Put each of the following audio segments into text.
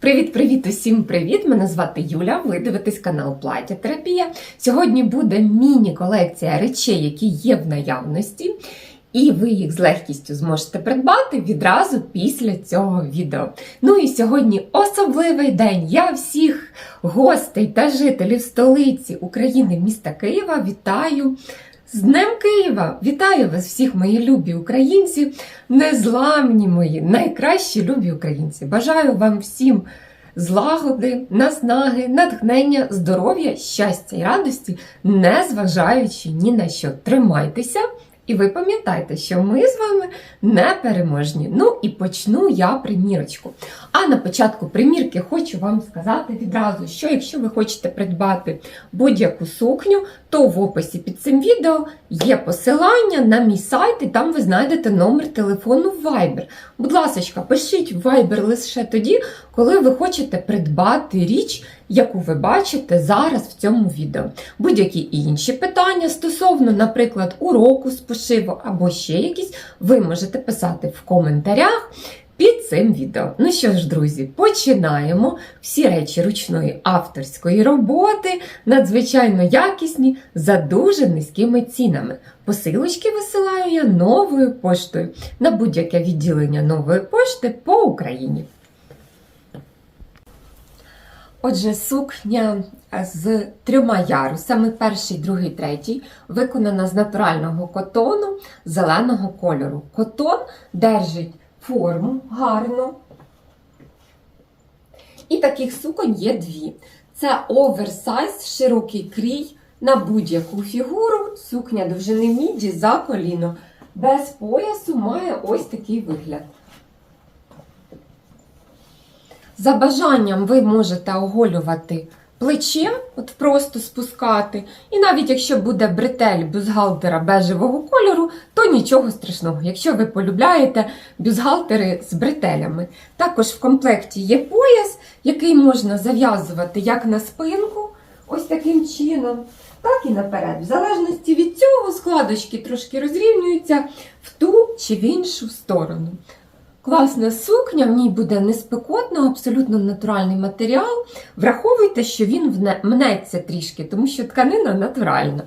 Привіт-привіт усім привіт! Мене звати Юля. Ви дивитесь канал Плаття Терапія. Сьогодні буде міні-колекція речей, які є в наявності, і ви їх з легкістю зможете придбати відразу після цього відео. Ну і сьогодні особливий день. Я всіх гостей та жителів столиці України, міста Києва, вітаю. З Днем Києва! Вітаю вас всіх, мої любі українці, незламні мої, найкращі любі українці. Бажаю вам всім злагоди, наснаги, натхнення, здоров'я, щастя і радості, не зважаючи ні на що. Тримайтеся! І ви пам'ятайте, що ми з вами не переможні. Ну і почну я примірочку. А на початку примірки хочу вам сказати відразу, що якщо ви хочете придбати будь-яку сукню, то в описі під цим відео є посилання на мій сайт, і там ви знайдете номер телефону Viber. Будь ласка, пишіть Viber лише тоді, коли ви хочете придбати річ, яку ви бачите зараз в цьому відео. Будь-які інші питання стосовно, наприклад, уроку з пошиву або ще якісь, ви можете писати в коментарях. Під цим відео. Ну що ж, друзі, починаємо. Всі речі ручної авторської роботи, надзвичайно якісні, за дуже низькими цінами. Посилочки висилаю я новою поштою на будь-яке відділення нової пошти по Україні. Отже, сукня з трьома ярусами, перший, другий, третій, виконана з натурального котону зеленого кольору. Котон держить форму гарно. І таких суконь є дві. Це оверсайз, широкий крій на будь-яку фігуру, сукня довжини міді за коліно. Без поясу має ось такий вигляд. За бажанням ви можете оголювати плече, от просто спускати. І навіть якщо буде бретель бюстгальтера бежевого кольору, то нічого страшного, якщо ви полюбляєте бюстгальтери з бретелями. Також в комплекті є пояс, який можна зав'язувати як на спинку, ось таким чином, так і наперед. В залежності від цього складочки трошки розрівнюються в ту чи в іншу сторону. Класна сукня, в ній буде неспекотно, абсолютно натуральний матеріал. Враховуйте, що він мнеться трішки, тому що тканина натуральна.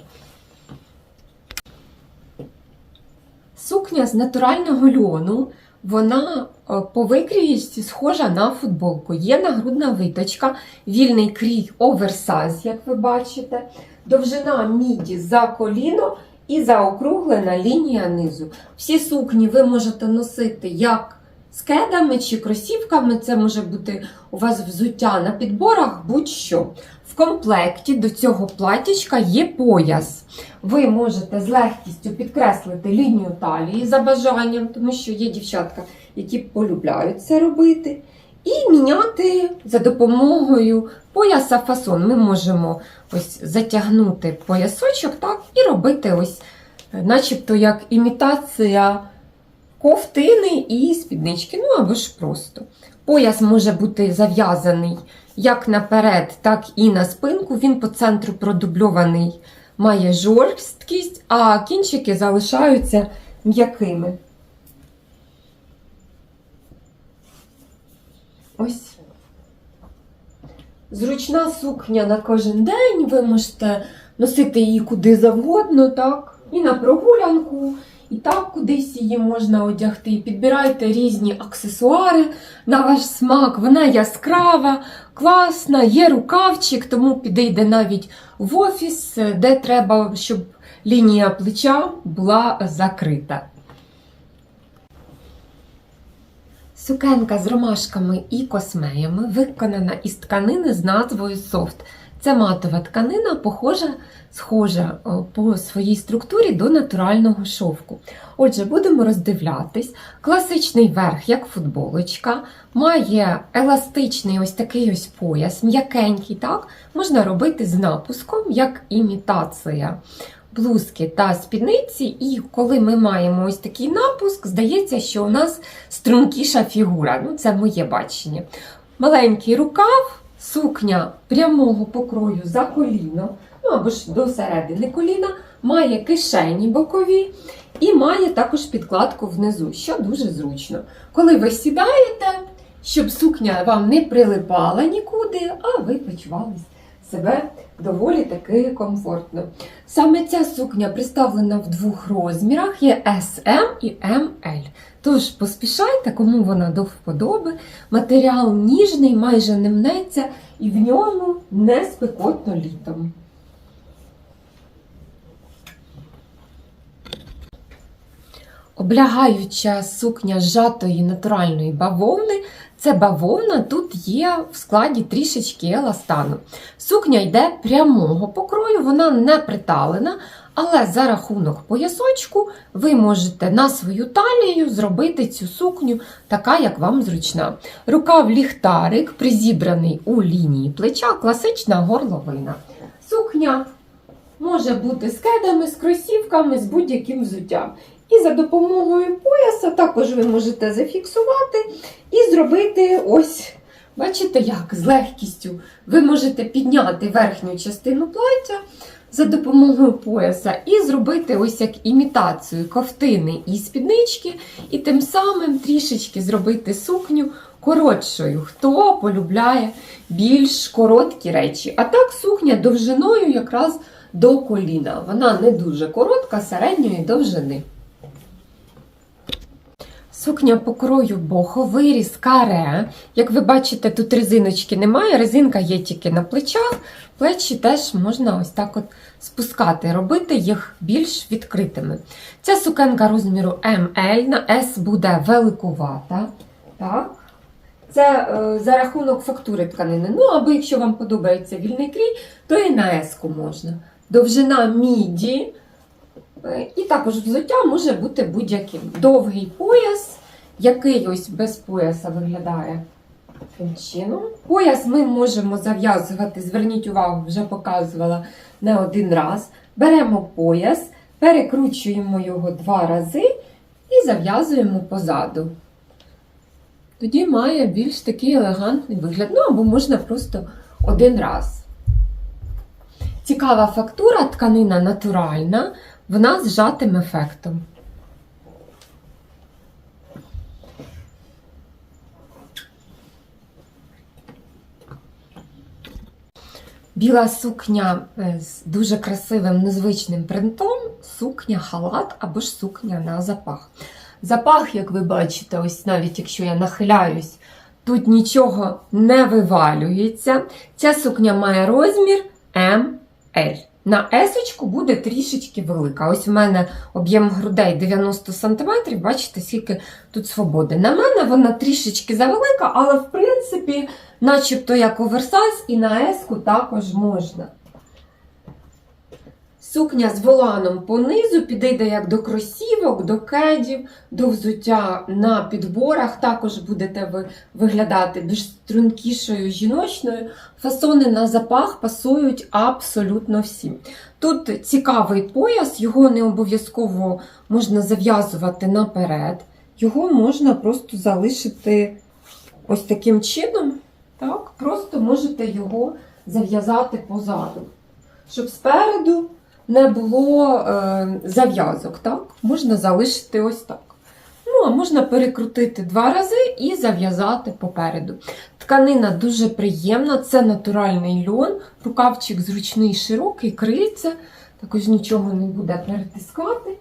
Сукня з натурального льону, вона е, по викрійці схожа на футболку. Є нагрудна виточка, вільний крій оверсайз, як ви бачите, довжина міді за коліно і заокруглена лінія низу. Всі сукні ви можете носити як з кедами чи кросівками. Це може бути у вас взуття на підборах, будь-що. В комплекті до цього платічка є пояс. Ви можете з легкістю підкреслити лінію талії за бажанням, тому що є дівчатка, які полюбляють це робити. І міняти за допомогою пояса фасон. Ми можемо ось затягнути поясочок так, і робити ось, е, начебто, як імітація ковтини і спіднички, ну або ж просто. Пояс може бути зав'язаний як наперед, так і на спинку. Він по центру продубльований, має жорсткість, а кінчики залишаються м'якими. Ось. Зручна сукня на кожен день, ви можете носити її куди завгодно, так? І на прогулянку, і так кудись її можна одягти. Підбирайте різні аксесуари на ваш смак. Вона яскрава, класна, є рукавчик, тому підійде навіть в офіс, де треба, щоб лінія плеча була закрита. Сукенка з ромашками і космеями виконана із тканини з назвою Soft. Це матова тканина, похожа, схожа по своїй структурі до натурального шовку. Отже, будемо роздивлятись. Класичний верх, як футболочка, має еластичний ось такий ось пояс, м'якенький, так? Можна робити з напуском, як імітація блузки та спідниці, і коли ми маємо ось такий напуск, здається, що у нас стрункіша фігура. Ну, це моє бачення. Маленький рукав, сукня прямого покрою за коліно, ну або ж до середини коліна, має кишені бокові і має також підкладку внизу, що дуже зручно. Коли ви сідаєте щоб сукня вам не прилипала нікуди, а ви почували себе доволі таки комфортно. Саме ця сукня представлена в двох розмірах: є SM і ML. Тож поспішайте, кому вона до вподоби. Матеріал ніжний, майже не мнеться, і в ньому не спекотно літом. Облягаюча сукня зжатої натуральної бавовни. Це бавовна, тут є в складі трішечки еластану. Сукня йде прямого покрою, вона не приталена, але за рахунок поясочку ви можете на свою талію зробити цю сукню така, як вам зручна. Рукав ліхтарик, призібраний у лінії плеча, класична горловина. Сукня може бути з кедами, з кросівками, з будь-яким взуттям. І за допомогою пояса також ви можете зафіксувати і зробити ось, бачите, як з легкістю ви можете підняти верхню частину плаття за допомогою пояса і зробити ось як імітацію ковтини і спіднички, і тим самим трішечки зробити сукню коротшою, хто полюбляє більш короткі речі. А так сукня довжиною якраз до коліна. Вона не дуже коротка, середньої довжини. Сукня покрою бохо, виріз каре. Як ви бачите, тут резиночки немає, резинка є тільки на плечах. Плечі теж можна ось так от спускати, робити їх більш відкритими. Ця сукенка розміру ML на S буде великувата. Так. Це е, за рахунок фактури тканини. Ну, або якщо вам подобається вільний крій, то і на S можна. Довжина міді. Е, І також взуття може бути будь-яким. Довгий пояс, який ось без пояса виглядає таким чином. Пояс ми можемо зав'язувати, зверніть увагу, вже показувала не один раз. Беремо пояс, перекручуємо його два рази і зав'язуємо позаду. Тоді має більш такий елегантний вигляд. Ну або можна просто один раз. Цікава фактура, тканина натуральна, вона з зжатим ефектом. Біла сукня е, з дуже красивим незвичним принтом, сукня халат або ж сукня на запах. Запах, як ви бачите, ось навіть якщо я нахиляюсь, тут нічого не вивалюється. Ця сукня має розмір ML. На есочку буде трішечки велика. Ось у мене об'єм грудей 90 см, бачите, скільки тут свободи. На мене вона трішечки завелика, але в принципі, начебто як оверсайз, і на еску також можна. Сукня з воланом понизу підійде як до кросівок, до кедів, до взуття на підборах. Також будете ви виглядати більш стрункішою жіночною. Фасони на запах пасують абсолютно всім. Тут цікавий пояс, його не обов'язково можна зав'язувати наперед. Його можна просто залишити ось таким чином. Так, Просто можете його зав'язати позаду. Щоб спереду не було е, зав'язок, так? Можна залишити ось так. Ну, а можна перекрутити два рази і зав'язати попереду. Тканина дуже приємна, це натуральний льон, рукавчик зручний, широкий, крильце, також нічого не буде перетискати.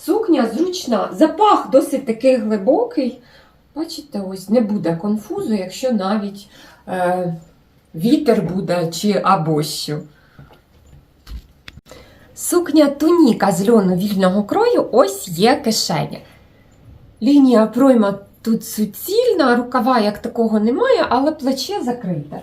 Сукня зручна, запах досить такий глибокий. Бачите, ось не буде конфузу, якщо навіть е, вітер буде чи або що. Сукня туніка з льону вільного крою ось є кишеня. Лінія пройма тут суцільна, рукава як такого немає, але плече закрите.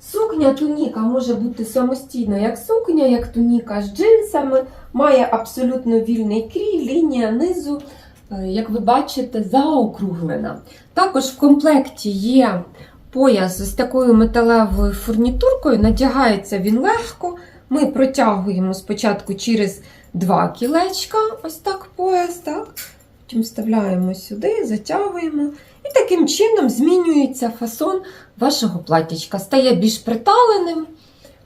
Сукня туніка може бути самостійно як сукня, як туніка з джинсами, має абсолютно вільний крій, лінія низу, е, як ви бачите, заокруглена. Також в комплекті є пояс з такою металевою фурнітуркою, надягається він легко. Ми протягуємо спочатку через два кілечка, ось так пояс, так? Потім вставляємо сюди, затягуємо. І таким чином змінюється фасон вашого платтячка. Стає більш приталеним.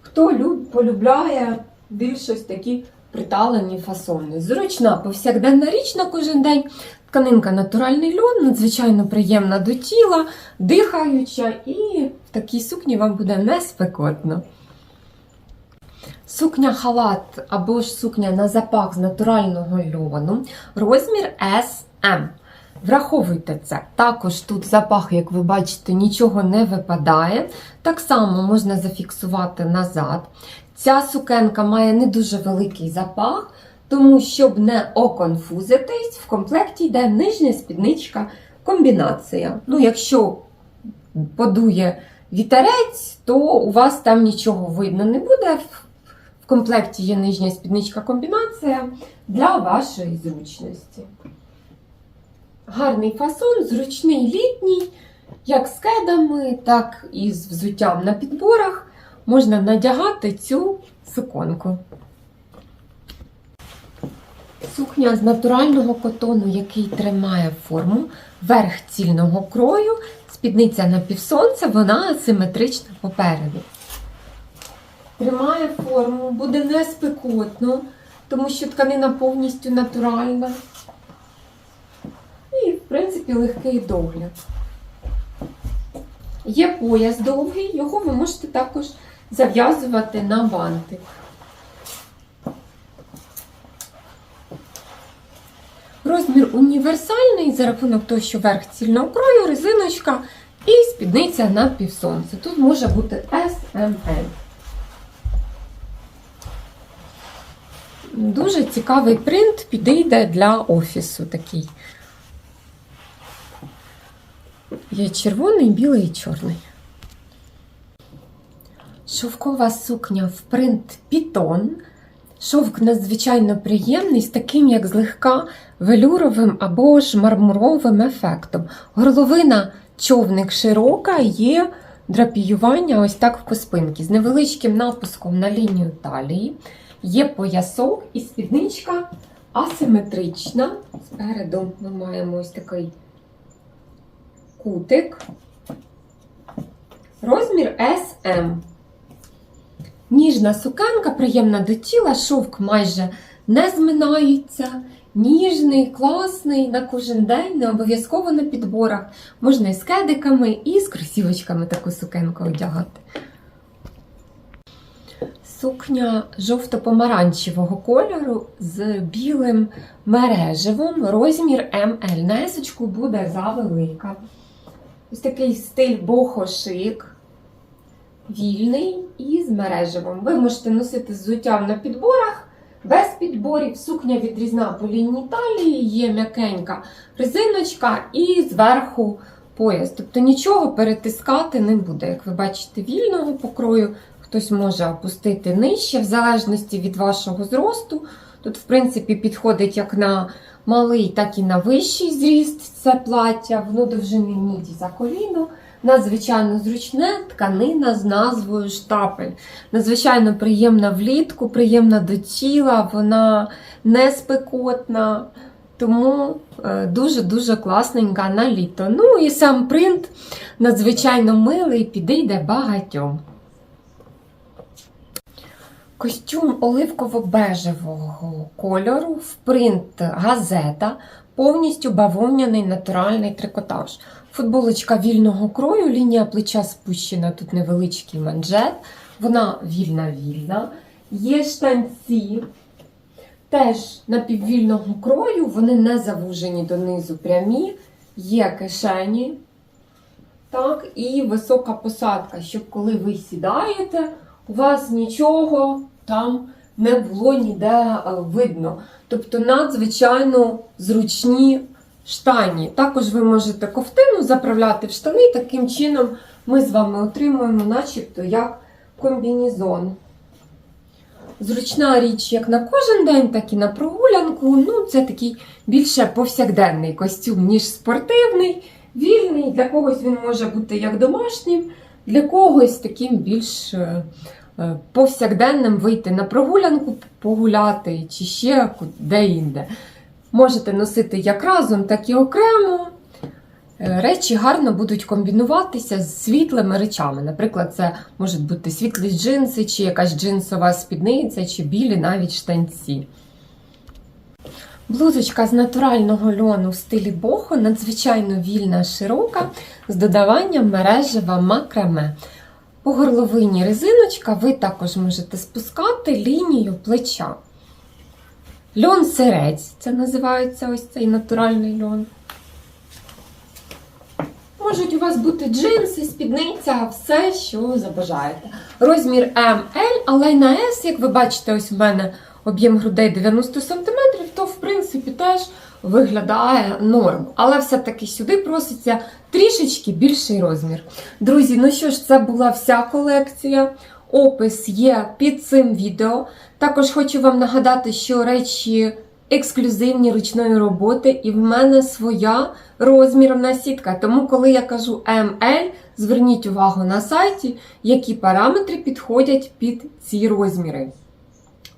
Хто люб, полюбляє більш такі приталені фасони. Зручна повсякденна річ на кожен день. Тканинка натуральний льон, надзвичайно приємна до тіла, дихаюча, і в такій сукні вам буде не спекотно. Сукня халат або ж сукня на запах з натурального льону, розмір SM. Враховуйте це. Також тут запах, як ви бачите, нічого не випадає. Так само можна зафіксувати назад. Ця сукенка має не дуже великий запах, тому щоб не оконфузитись, в комплекті йде нижня спідничка комбінація. Ну, якщо подує вітерець, то у вас там нічого видно не буде. В комплекті є нижня спідничка комбінація для вашої зручності. Гарний фасон, зручний літній, як з кедами, так і з взуттям на підборах. Можна надягати цю суконку. Сукня з натурального котону, який тримає форму, верх цільного крою, спідниця на півсонця, вона асиметрична попереду. Тримає форму, буде не спекотно, тому що тканина повністю натуральна. І, в принципі, легкий догляд. Є пояс довгий, його ви можете також зав'язувати на бантик. Розмір універсальний за рахунок того, що верх цільного крою, резиночка і спідниця на півсонце. Тут може бути SML. Дуже цікавий принт підійде для офісу такий. Є червоний, білий і чорний. Шовкова сукня в принт пітон. Шовк надзвичайно приємний, з таким, як злегка велюровим або ж мармуровим ефектом. Горловина човник широка, є драпіювання ось так в поспинки, з невеличким напуском на лінію талії. Є поясок і спідничка асиметрична. Спереду ми маємо ось такий кутик. Розмір SM. Ніжна сукенка, приємна до тіла, шовк майже не зминається. Ніжний, класний на кожен день, не обов'язково на підборах. Можна і з кедиками, і з кросівочками таку сукенку одягати. Сукня жовто-помаранчевого кольору з білим мереживом, розмір МЛ. На есочку буде завелика. Ось такий стиль бохо-шик, вільний і з мереживом. Ви можете носити взуттям на підборах, без підборів. Сукня відрізна по лінії талії, є м'якенька резиночка і зверху пояс. Тобто нічого перетискати не буде. Як ви бачите, вільного покрою. Хтось може опустити нижче, в залежності від вашого зросту. Тут, в принципі, підходить як на малий, так і на вищий зріст це плаття, воно довжини міді за коліно. Надзвичайно зручне тканина з назвою штапель. Надзвичайно приємна влітку, приємна до тіла, вона не спекотна. Тому е, дуже-дуже класненька на літо. Ну і сам принт надзвичайно милий, підійде багатьом. Костюм оливково-бежевого кольору, в принт газета, повністю бавовняний натуральний трикотаж. Футболочка вільного крою, лінія плеча спущена, тут невеличкий манжет, вона вільна-вільна. Є штанці, теж напіввільного крою, вони не завужені донизу прямі, є кишені. Так, і висока посадка, щоб коли ви сідаєте, у вас нічого там не було ніде е, видно. Тобто надзвичайно зручні штані. Також ви можете ковтину заправляти в штани, таким чином ми з вами отримуємо, начебто, як комбінізон. Зручна річ як на кожен день, так і на прогулянку. Ну, Це такий більше повсякденний костюм, ніж спортивний, вільний. Для когось він може бути як домашнім, для когось таким більш е, повсякденним вийти на прогулянку, погуляти чи ще де-інде. Можете носити як разом, так і окремо. Е, Речі гарно будуть комбінуватися з світлими речами. Наприклад, це можуть бути світлі джинси, чи якась джинсова спідниця, чи білі навіть штанці. Блузочка з натурального льону в стилі бохо, надзвичайно вільна, широка, з додаванням мережева макраме. По горловині резиночка ви також можете спускати лінію плеча. Льон сирець, це називається ось цей натуральний льон. Можуть у вас бути джинси, спідниця, все, що забажаєте. Розмір ML, але й на S, як ви бачите, ось у мене об'єм грудей 90 см, то в принципі теж виглядає норм. Але все-таки сюди проситься трішечки більший розмір. Друзі, ну що ж, це була вся колекція. Опис є під цим відео. Також хочу вам нагадати, що речі ексклюзивні ручної роботи, і в мене своя розмірна сітка. Тому, коли я кажу ML, зверніть увагу на сайті, які параметри підходять під ці розміри.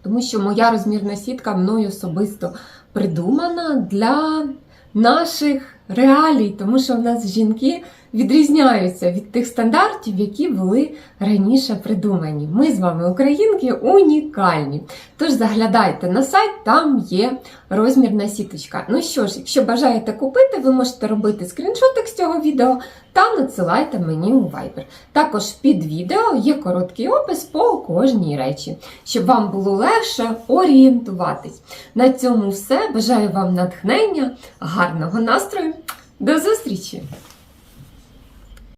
Тому що моя розмірна сітка мною особисто придумана для наших реалій, тому що в нас жінки відрізняються від тих стандартів, які були раніше придумані. Ми з вами, українки, унікальні. Тож заглядайте на сайт, там є розмірна сіточка. Ну що ж, якщо бажаєте купити, ви можете робити скріншотик з цього відео та надсилайте мені у Viber. Також під відео є короткий опис по кожній речі, щоб вам було легше орієнтуватись. На цьому все. Бажаю вам натхнення, гарного настрою. До зустрічі!